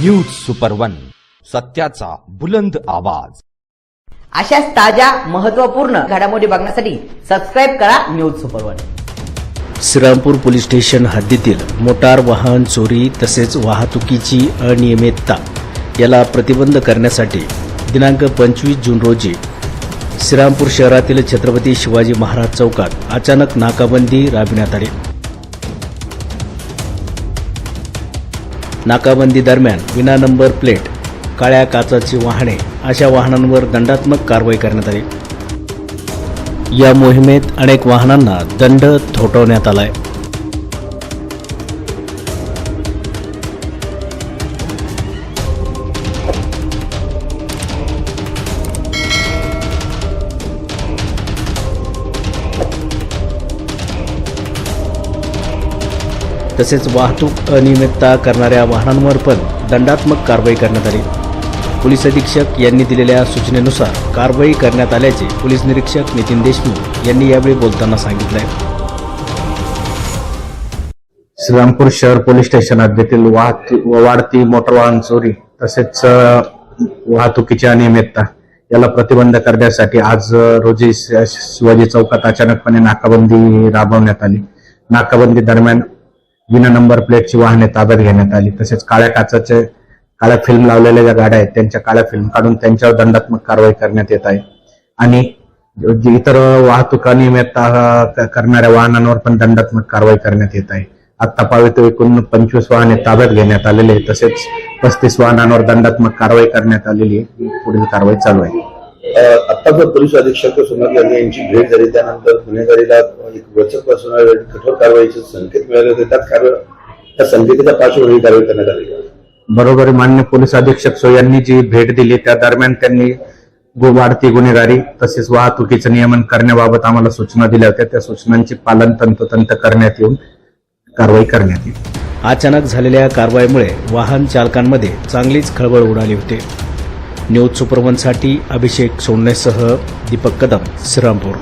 News super one सत्याचा बुलंद आवाज. अशाच ताज्या महत्त्वपूर्ण घडामोडी बघण्यासाठी सबस्क्राईब करा news super one Shrirampur police station हद्दीतील मोटार वाहन चोरी तसेच वाहतुकीची अनियमितता याला प्रतिबंध करण्यासाठी दिनांक पंचवीस जून रोजी श्रीरामपूर शहरातील छत्रपती शिवाजी महाराज चौकात अचानक नाकाबंदी राबविण्यात आली. नाकाबंदी दरम्यान विना नंबर प्लेट काळ्या काचाची वाहने अशा वाहनांवर दंडात्मक कारवाई करण्यात आली. या मोहिमेत अनेक वाहनांना दंड थोटवण्यात आला आहे तसेच वाहतूक अनियमितता करणाऱ्या वाहनांवर पण दंडात्मक कारवाई करण्यात आली. पोलीस अधीक्षक यांनी दिलेल्या सूचनेनुसार कारवाई करण्यात आल्याचे पोलीस निरीक्षक नितीन देशमुख यांनी यावेळी बोलताना सांगितलंय श्रीरामपूर शहर पोलीस स्टेशन हद्दीतील वाहतूक वाढती मोटर वाहन चोरी तसेच वाहतुकीची अनियमितता याला प्रतिबंध करण्यासाठी आज रोजी शिवाजी चौकात अचानकपणे नाकाबंदी राबवण्यात आली. नाकाबंदी दरम्यान विना नंबर प्लेटची वाहने ताब्यात घेण्यात आली. तसेच काळ्या काचाचे काळ्या फिल्म लावलेल्या ज्या गाड्या आहेत त्यांच्या काळ्या फिल्म काढून त्यांच्यावर दंडात्मक कारवाई करण्यात येत आहे. आणि इतर वाहतूक अनियमित करणाऱ्या वाहनांवर पण दंडात्मक कारवाई करण्यात येत आहे. आतापर्यंत एकूण पंचवीस वाहने ताब्यात घेण्यात आलेले तसेच पस्तीस वाहनांवर दंडात्मक कारवाई करण्यात आलेली आहे. पुढील कारवाई चालू आहे. आता जो पोलीस अधीक्षक सोनार गांधी यांची भेट झाली त्यानंतर गुन्हेगारीला एक वचक बसवणारे कठोर कारवाईचे संकेत मिळाले होते त्यात कारवाई त्या संकेताच्या पार्श्वभूमी कारवाई करण्यात आली. बरोबर. मान्य पोलीस अधीक्षक सो यांनी जी भेट दिली त्या दरम्यान त्यांनी गो- वाढती गुन्हेगारी तसेच वाहतुकीचं नियमन करण्याबाबत आम्हाला सूचना दिल्या होत्या त्या सूचनांचे पालन तंतोतंत करण्यात येऊन कारवाई करण्यात येईल अचानक झालेल्या कारवाईमुळे वाहन चालकांमध्ये चांगलीच खळबळ उडाली होती न्यूज सुपरवनसाठी अभिषेक सोडणेसह दीपक कदम श्रीरामपूर.